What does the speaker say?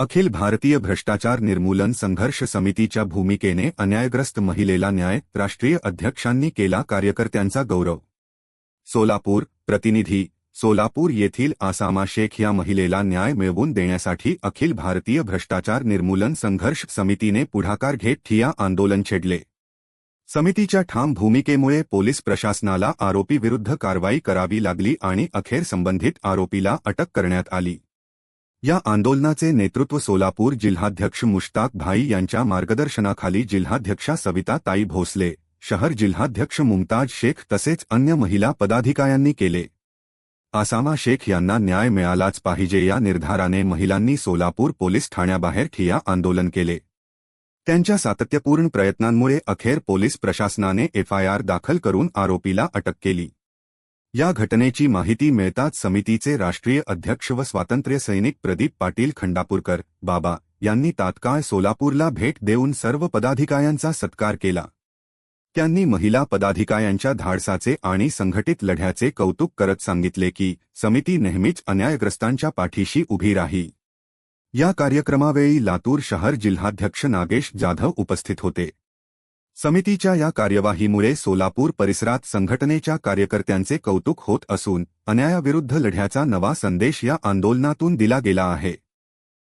अखिल भारतीय भ्रष्टाचार निर्मूलन संघर्ष समितीच्या भूमिकेने अन्यायग्रस्त महिलेला न्याय राष्ट्रीय अध्यक्षांनी केला कार्यकर्त्यांचा गौरव. सोलापूर प्रतिनिधी सोलापूर येथील आसामा शेख या महिलेला न्याय मिळवून देण्यासाठी अखिल भारतीय भ्रष्टाचार निर्मूलन संघर्ष समितीने पुढाकार घेत ठिया आंदोलन छेडले. समितीच्या ठाम भूमिकेमुळे पोलीस प्रशासनाला आरोपीविरुद्ध कारवाई करावी लागली आणि अखेर संबंधित आरोपीला अटक करण्यात आली. या आंदोलनाचे नेतृत्व सोलापूर जिल्हाध्यक्ष मुश्ताक भाई यांच्या मार्गदर्शनाखाली जिल्हाध्यक्षा सविता ताई भोसले शहर जिल्हाध्यक्ष मुमताज शेख तसेच अन्य महिला पदाधिकाऱ्यांनी केले. आसामा शेख यांना न्याय मिळालाच पाहिजे या निर्धाराने महिलांनी सोलापूर पोलीस ठाण्याबाहेर ठिया आंदोलन केले. त्यांच्या सातत्यपूर्ण प्रयत्नांमुळे अखेर पोलीस प्रशासनाने एफआयआर दाखल करून आरोपीला अटक केली. या घटनेची माहिती मिळताच समितीचे राष्ट्रीय अध्यक्ष व स्वातंत्र्य सैनिक प्रदीप पाटील खंडापूरकर बाबा यांनी तात्काळ सोलापूरला भेट देऊन सर्व पदाधिकाऱ्यांचा सत्कार केला. त्यांनी महिला पदाधिकाऱ्यांच्या धाडसाचे आणि संघटित लढ्याचे कौतुक करत सांगितले की समिती नेहमीच अन्यायग्रस्तांच्या पाठीशी उभी राही. या कार्यक्रमावेळी लातूर शहर जिल्हाध्यक्ष नागेश जाधव उपस्थित होते. समितीच्या या कार्यवाहीमुळे सोलापूर परिसरात संघटनेच्या कार्यकर्त्यांचे कौतुक होत असून अन्यायाविरुद्ध लढ्याचा नवा संदेश या आंदोलनातून दिला गेला आहे.